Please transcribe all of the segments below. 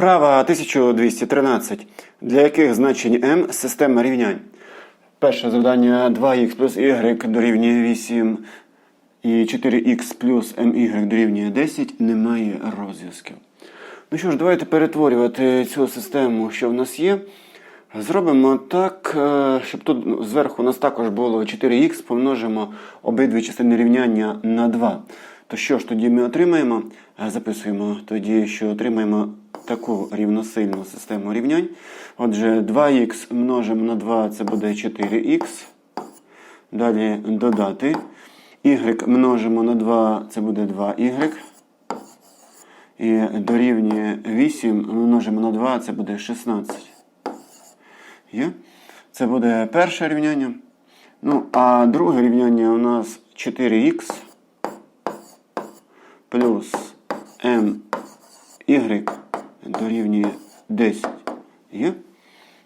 Вправа 1213. Для яких значень m система рівнянь? Перше завдання 2х плюс y дорівнює 8 і 4х плюс my дорівнює 10 немає розв'язків. Ну що ж, давайте перетворювати цю систему, що в нас є. Зробимо так, е, щоб тут зверху у нас також було 4х, помножимо обидві частини рівняння на 2. То що ж тоді ми отримаємо? Записуємо тоді, що отримаємо таку рівносильну систему рівнянь. Отже, 2х множимо на 2 це буде 4х. Далі додати. Y множимо на 2 це буде 2y. І дорівнює 8 множимо на 2 це буде 16. Є? Це буде перше рівняння. Ну, а друге рівняння у нас 4х плюс my дорівнює 10. Є?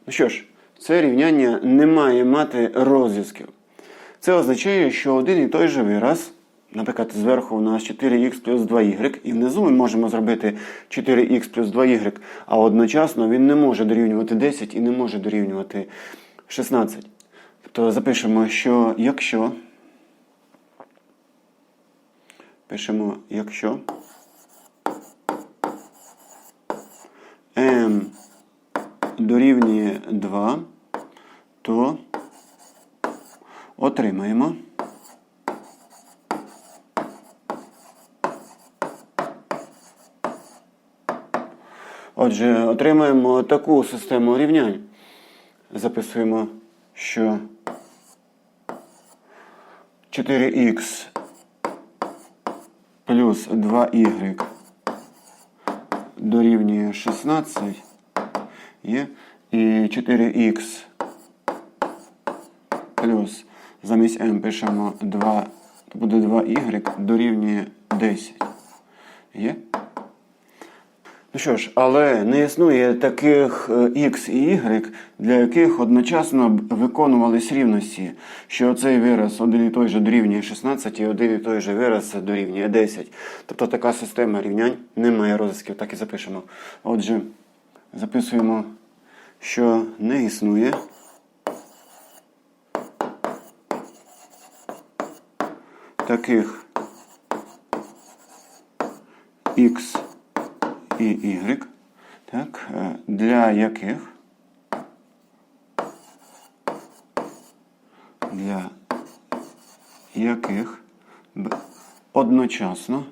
Ну що ж, це рівняння не має мати розв'язків. Це означає, що один і той же вираз, наприклад, зверху у нас 4х плюс 2y, і внизу ми можемо зробити 4х плюс 2y, а одночасно він не може дорівнювати 10 і не може дорівнювати 16. Тобто запишемо, що якщо пишемо, якщо m дорівнює 2, то отримаємо Отже, отримаємо таку систему рівнянь. Записуємо, що 4х плюс 2y дорівнює 16 є. І 4х плюс замість m пишемо 2, буде 2y дорівнює 10. Є? Ну що ж, але не існує таких е, x і y, для яких одночасно виконувались рівності, що цей вираз один і той же дорівнює 16 і один і той же вираз дорівнює 10. Тобто така система рівнянь не має розв'язків, так і запишемо. Отже, записуємо, що не існує. Таких x і y, так, е, для яких? Для яких? Одночасно.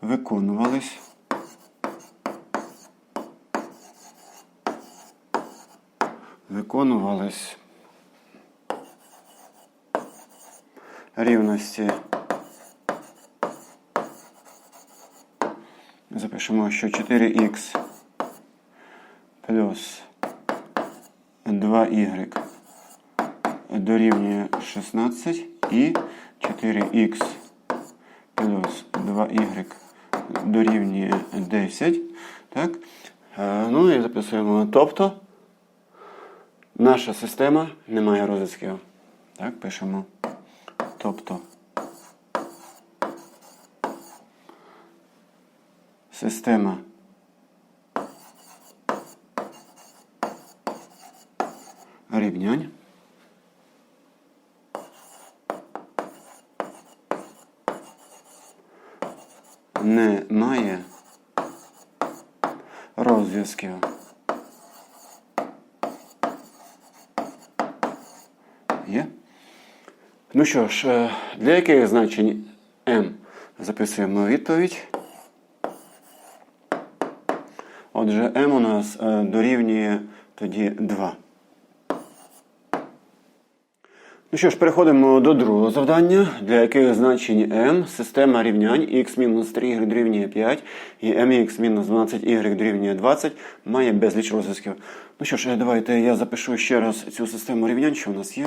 Виконувались. Виконувались. Рівності Запишемо, що 4х плюс 2y дорівнює 16 і 4х плюс 2y дорівнює 10. Так? Е, Ну і записуємо. Тобто наша система не має розв'язків. Так, пишемо. Тобто. Система рівнянь не має розв'язків. Є? Ну що ж, е, для яких значень m записуємо відповідь. Отже, m у нас е, дорівнює тоді 2. Ну що ж, переходимо до другого завдання, для яких значень m система рівнянь x-3y дорівнює 5 і mx-12y дорівнює 20 має безліч розв'язків. Ну що ж, е, давайте я запишу ще раз цю систему рівнянь, що у нас є.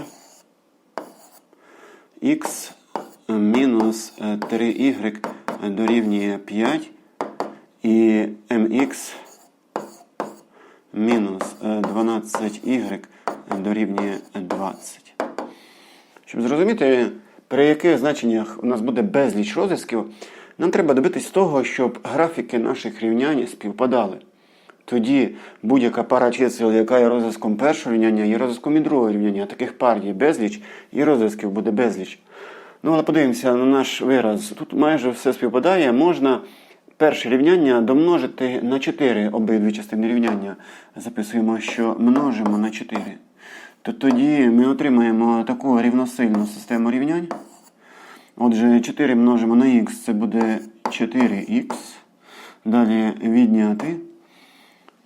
x мінус 3y дорівнює 5 і mx мінус 12y дорівнює 20. Щоб зрозуміти, при яких значеннях у нас буде безліч розв'язків, нам треба добитись того, щоб графіки наших рівнянь співпадали. Тоді будь-яка пара чисел, яка є розв'язком першого рівняння, є розв'язком і другого рівняння. Таких пар є безліч, і розв'язків буде безліч. Ну, але подивимося на наш вираз. Тут майже все співпадає. Можна перше рівняння домножити на 4 обидві частини рівняння. Записуємо, що множимо на 4. То тоді ми отримаємо таку рівносильну систему рівнянь. Отже, 4 множимо на х, це буде 4х. Далі відняти.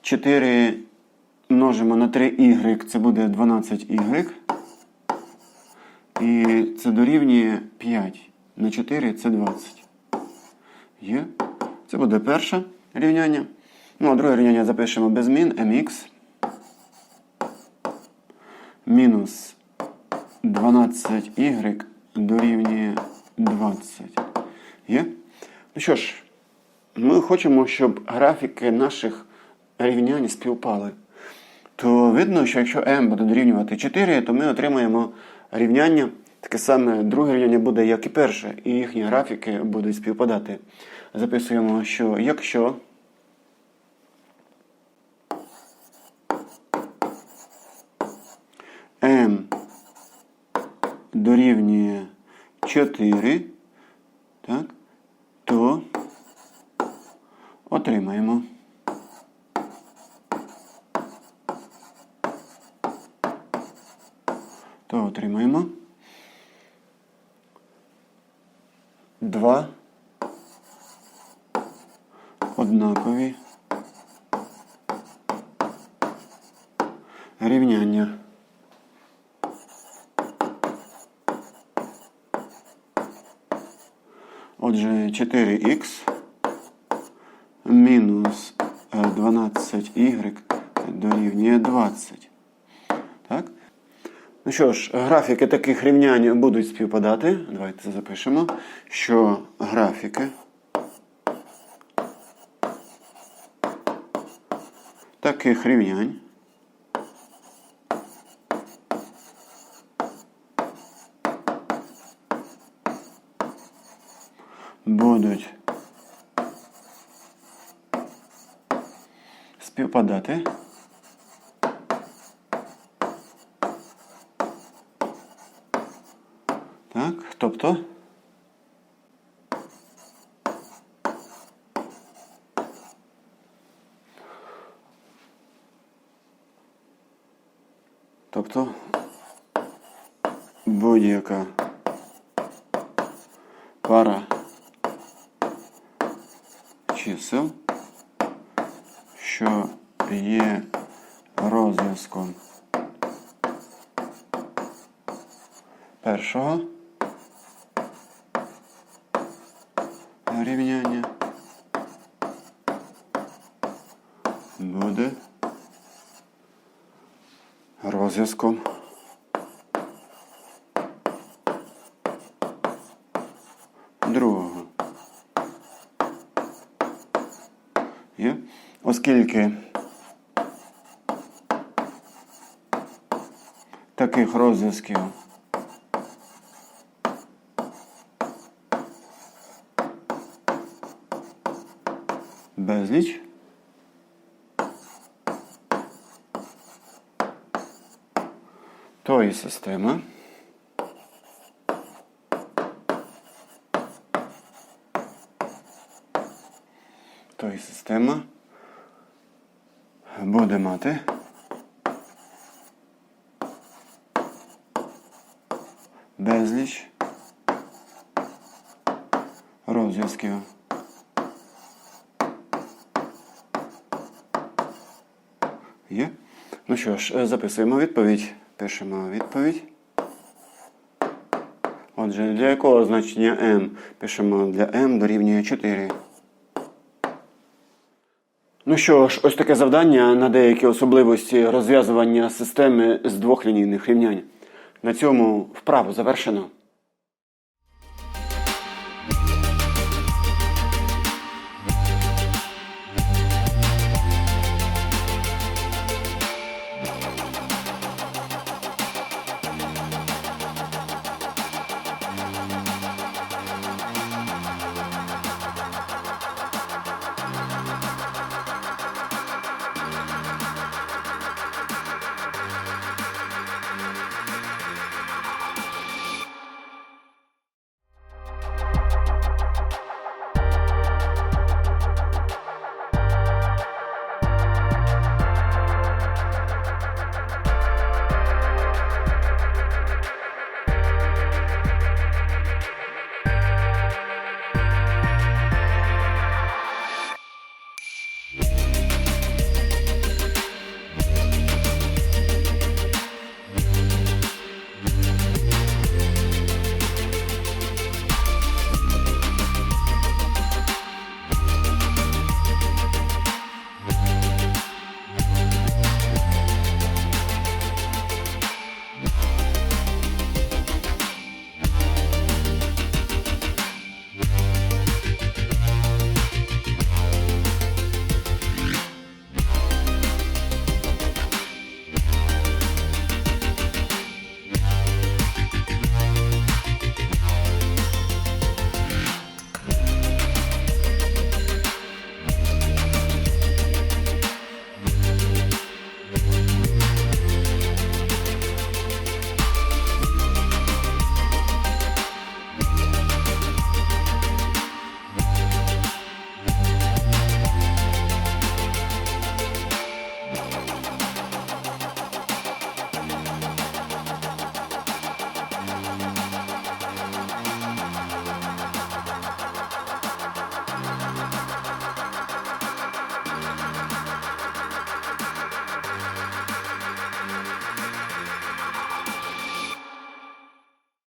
4 множимо на 3y, це буде 12y. І це дорівнює 5 на 4 це 20. Є. Це буде перше рівняння. Ну, а друге рівняння запишемо без змін mx мінус 12y дорівнює 20. Є? Ну що ж, ми хочемо, щоб графіки наших рівнянь співпали. То видно, що якщо m буде дорівнювати 4, то ми отримаємо рівняння. Таке саме друге рівняння буде, як і перше, і їхні графіки будуть співпадати. Записуємо, що якщо m дорівнює 4, так, то отримаємо. То отримаємо. Два однакові рівняння. Отже, 4х мінус е, 12y дорівнює 20. Так? Ну що ж, графіки таких рівнянь будуть співпадати. Давайте запишемо, що графіки таких рівнянь будуть співпадати. Так, тобто. Тобто будь-яка пара чисел, що є розв'язком першого рівняння буде розв'язком другого. Є? Оскільки таких розв'язків безліч. То і система. То система буде мати безліч розв'язків. Є? Ну що ж, записуємо відповідь. Пишемо відповідь. Отже, для якого значення m? Пишемо для m дорівнює 4. Ну що ж, ось таке завдання на деякі особливості розв'язування системи з двох лінійних рівнянь. На цьому вправу завершено.